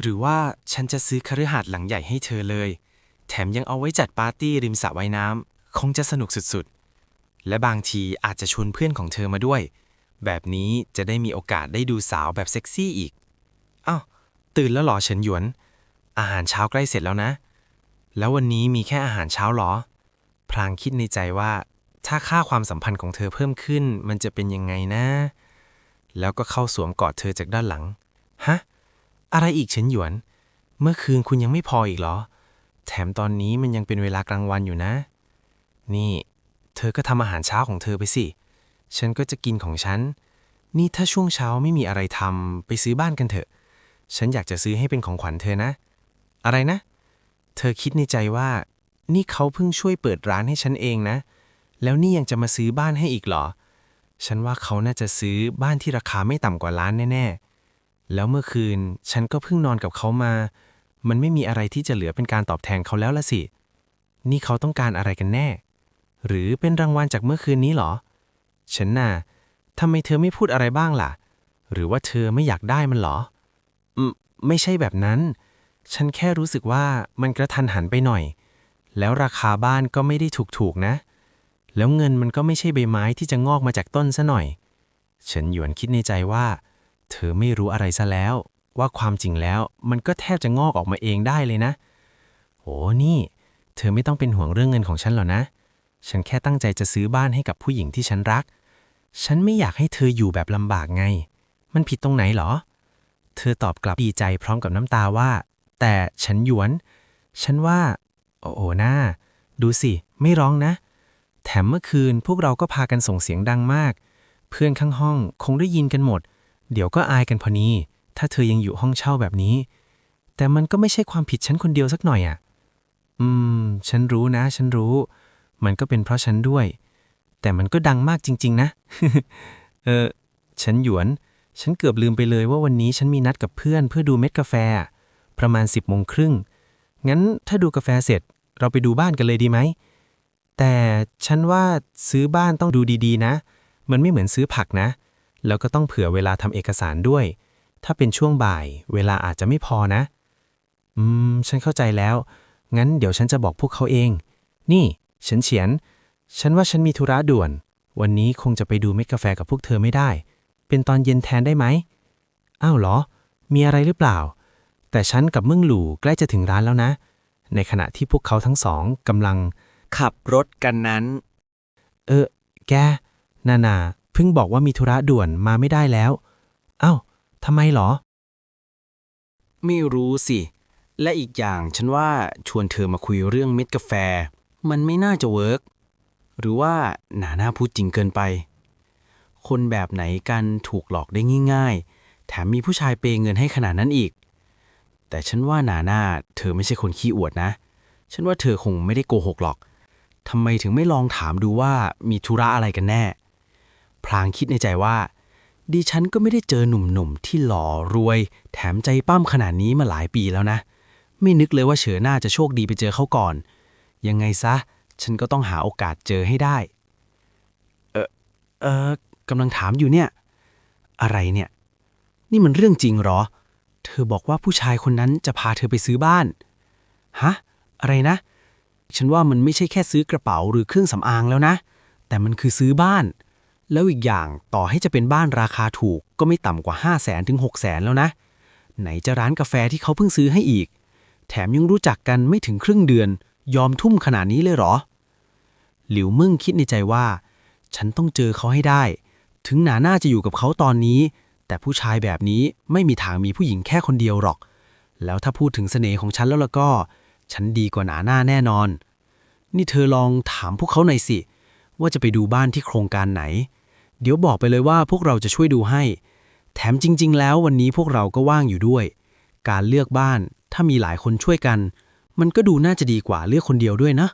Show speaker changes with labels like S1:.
S1: หรือว่าฉันจะซื้อคฤหาสน์หลังใหญ่ให้เธอเลย แถมยังเอาไว้จัดปาร์ตี้ริมสระว่ายน้ำคงจะสนุกสุดๆ และบางทีอาจจะชวนเพื่อนของเธอมาด้วย แบบนี้จะได้มีโอกาสได้ดูสาวแบบเซ็กซี่อีกอ้าวตื่นแล้วหรอเฉินหยวน อาหารเช้าใกล้เสร็จแล้วนะ แล้ววันนี้มีแค่อาหารเช้าเหรอ พลางคิดในใจว่า ถ้าค่าความสัมพันธ์ของเธอเพิ่มขึ้น มันจะเป็นยังไงนะ แล้วก็เข้าสวมกอดเธอจากด้านหลัง ฮะ อะไรอีกเฉินหยวน เมื่อคืนคุณยังไม่พออีกเหรอ แถมตอนนี้มันยังเป็นเวลากลางวันอยู่นะ นี่ เธอก็ทำอาหารเช้าของเธอไปสิ ฉันก็จะกินของฉัน นี่ถ้าช่วงเช้าไม่มีอะไรทำไปซื้อบ้านกันเถอะ ฉันอยากจะซื้อให้เป็นของขวัญเธอนะ อะไรนะ เธอคิดในใจว่า นี่เขาเพิ่งช่วยเปิดร้านให้ฉันเองนะ แล้วนี่ยังจะมาซื้อบ้านให้อีกเหรอ ฉันว่าเขาน่าจะซื้อบ้านที่ราคาไม่ต่ำกว่าล้านแน่ๆ แล้วเมื่อคืนฉันก็เพิ่งนอนกับเขามา มันไม่มีอะไรที่จะเหลือเป็นการตอบแทนเขาแล้วละสิ นี่เขาต้องการอะไรกันแน่ หรือเป็นรางวัลจากเมื่อคืนนี้เหรอ ฉันน่ะทำไมเธอไม่พูดอะไรบ้างล่ะ หรือว่าเธอไม่อยากได้มันเหรออืมไม่ใช่แบบนั้น ฉันแค่รู้สึกว่ามันกระทันหันไปหน่อย แล้วราคาบ้านก็ไม่ได้ถูกๆนะ แล้วเงินมันก็ไม่ใช่ใบไม้ที่จะงอกมาจากต้นซะหน่อย ฉันหยวนคิดในใจว่า เธอไม่รู้อะไรซะแล้ว ว่าความจริงแล้วมันก็แทบจะงอกออกมาเองได้เลยนะโอ้นี่ เธอไม่ต้องเป็นห่วงเรื่องเงินของฉันหรอกนะ ฉันแค่ตั้งใจจะซื้อบ้านให้กับผู้หญิงที่ฉันรัก ฉันไม่อยากให้เธออยู่แบบลำบากไง มันผิดตรงไหนหรอ เธอตอบกลับดีใจพร้อมกับน้ำตาว่า แต่ฉันหยวน ฉันว่า โอ้โอน้า ดูสิ ไม่ร้องนะ แถมเมื่อคืนพวกเราก็พากันส่งเสียงดังมาก เพื่อนข้างห้องคงได้ยินกันหมด เดี๋ยวก็อายกันพอนี้ ถ้าเธอยังอยู่ห้องเช่าแบบนี้ แต่มันก็ไม่ใช่ความผิดฉันคนเดียวสักหน่อยอะ อืม ฉันรู้นะ ฉันรู้ มันก็เป็นเพราะฉันด้วย แต่มันก็ดังมากจริง ๆ นะ เออ ฉันหยวน ฉันเกือบลืมไปเลยว่าวันนี้ฉันมีนัดกับเพื่อนเพื่อดูเม็ดกาแฟ ประมาณ10บโมงครึ่ง งั้นถ้าดูกาแฟเสร็จ เราไปดูบ้านกันเลยดีไหม แต่ฉันว่าซื้อบ้านต้องดูดีๆ นะ มันไม่เหมือนซื้อผักนะ แล้วก็ต้องเผื่อเวลาทำเอกสารด้วย ถ้าเป็นช่วงบ่าย เวลาอาจจะไม่พอนะ อืม ฉันเข้าใจแล้ว งั้นเดี๋ยวฉันจะบอกพวกเขาเอง นี่ฉันเฉียน ฉันว่าฉันมีธุระด่วน วันนี้คงจะไปดูเม็ดกาแฟกับพวกเธอไม่ได้ เป็นตอนเย็นแทนได้ไหม อ้าวเหรอ มีอะไรหรือเปล่า แต่ฉันกับมึงหลู่ใกล้จะถึงร้านแล้วนะ ในขณะที่พวกเขาทั้งสองกำลัง
S2: ขับรถกันนั้น
S1: เออ แก นานา พิ่งบอกว่ามีธุระด่วนมาไม่ได้แล้ว เอ้าทำไมเหรอ
S2: ไม่รู้สิ และอีกอย่างฉันว่าชวนเธอมาคุยเรื่องเม็ดกาแฟ มันไม่น่าจะเวิร์กหรือว่าหนาหน้าพูดจริงเกินไป คนแบบไหนกันถูกหลอกได้ง่ายๆ แถมมีผู้ชายเปย์เงินให้ขนาดนั้นอีก แต่ฉันว่าหนาหน้าเธอไม่ใช่คนขี้อวดนะ ฉันว่าเธอคงไม่ได้โกหกหรอกทำไมถึงไม่ลองถามดูว่ามีธุระอะไรกันแน่ พลางคิดในใจว่า ดิฉันก็ไม่ได้เจอหนุ่มๆ ที่หล่อรวย แถมใจปั้มขนาดนี้มาหลายปีแล้วนะ ไม่นึกเลยว่าเฉอหน้าจะโชคดีไปเจอเขาก่อน ยังไงซะ ฉันก็ต้องหาโอกาสเจอให้ได้ เออเออกำลังถามอยู่เนี่ย อะไรเนี่ย นี่มันเรื่องจริงเหรอ เธอบอกว่าผู้ชายคนนั้นจะพาเธอไปซื้อบ้าน ฮะ อะไรนะ ฉันว่ามันไม่ใช่แค่ซื้อกระเป๋าหรือเครื่องสำอางแล้วนะ แต่มันคือซื้อบ้าน แล้วอีกอย่างต่อให้จะเป็นบ้านราคาถูกก็ไม่ต่ำกว่า 5 0 0แสนถึง 6 0แสนแล้วนะ ไหนจะร้านกาแฟที่เขาเพิ่งซื้อให้อีก แถมยังรู้จักกันไม่ถึงครึ่งเดือน ยอมทุ่มขนาดนี้เลยเหรอ หลิวมึ่งคิดในใจว่า ฉันต้องเจอเขาให้ได้ ถึงหนาหน้าจะอยู่กับเขาตอนนี้ แต่ผู้ชายแบบนี้ไม่มีทางมีผู้หญิงแค่คนเดียวหรอก แล้วถ้าพูดถึงเสน่ห์ของฉันแล้วล่ะก็ ฉันดีกว่าหนาหน้าแน่นอน นี่เธอลองถามพวกเขาหน่อยสิ ว่าจะไปดูบ้านที่โครงการไหน เดี๋ยวบอกไปเลยว่าพวกเราจะช่วยดูให้ แถมจริง ๆ แล้ววันนี้พวกเราก็ว่างอยู่ด้วย การเลือกบ้าน ถ้ามีหลายคนช่วยกัน มันก็ดูน่าจะดีกว่าเลือกคนเดียวด้วยนะ